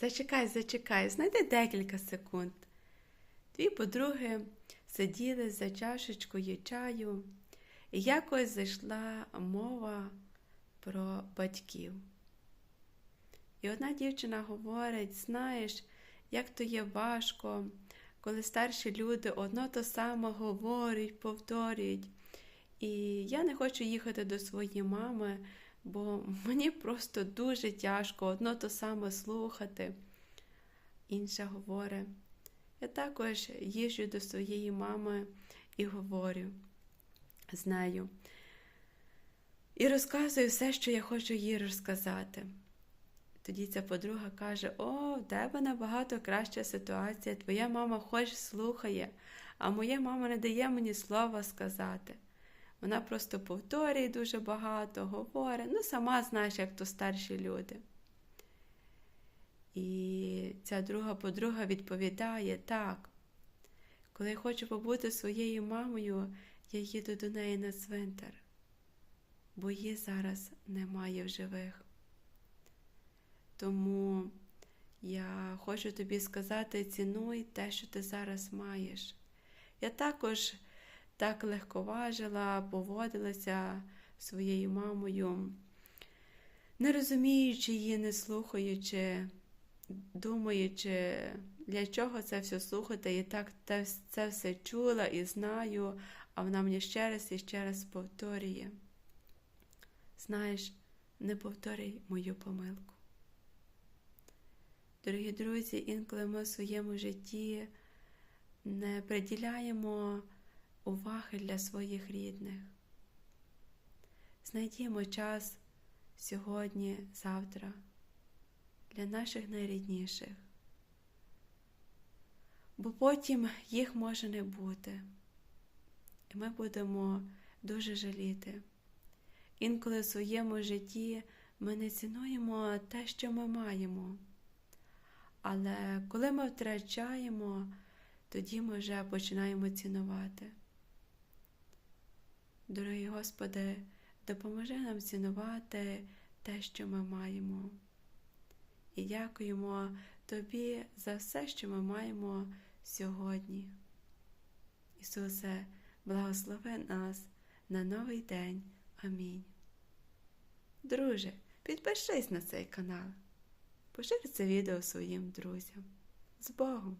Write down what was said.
Зачекай, зачекай, знайди декілька секунд. Дві подруги сиділи за чашечкою чаю, і якось зайшла мова про батьків. І одна дівчина говорить: знаєш, як то є важко, коли старші люди одно то саме говорять, повторюють. І я не хочу їхати до своєї мами, бо мені просто дуже тяжко одно то саме слухати. Інша говорить, я також їжджу до своєї мами і говорю з нею. І розказую все, що я хочу їй розказати. Тоді ця подруга каже: О, в тебе набагато краща ситуація, твоя мама хоч слухає, а моя мама не дає мені слова сказати. Вона просто повторює дуже багато, говорить, ну сама знаєш, як то старші люди. І ця друга подруга відповідає так. Коли я хочу побути своєю мамою, я їду до неї на цвинтар, бо її зараз немає в живих. Тому я хочу тобі сказати: цінуй те, що ти зараз маєш. Я також так легковажила, поводилася своєю мамою, не розуміючи її, не слухаючи, думаючи, для чого це все слухати, і так це все чула і знаю, а вона мені ще раз і ще раз повторює. Знаєш, не повторюй мою помилку. Дорогі друзі, інколи ми в своєму житті не приділяємо уваги для своїх рідних. Знайдімо час сьогодні, завтра для наших найрідніших, бо потім їх може не бути, і ми будемо дуже жаліти. Інколи в своєму житті ми не цінуємо те, що ми маємо. Але коли ми втрачаємо, тоді ми вже починаємо цінувати. Дорогий Господи, допоможи нам цінувати те, що ми маємо. І дякуємо Тобі за все, що ми маємо сьогодні. Ісусе, благослови нас на новий день. Амінь. Друже, підпишись на цей канал. Поширь це відео своїм друзям. З Богом!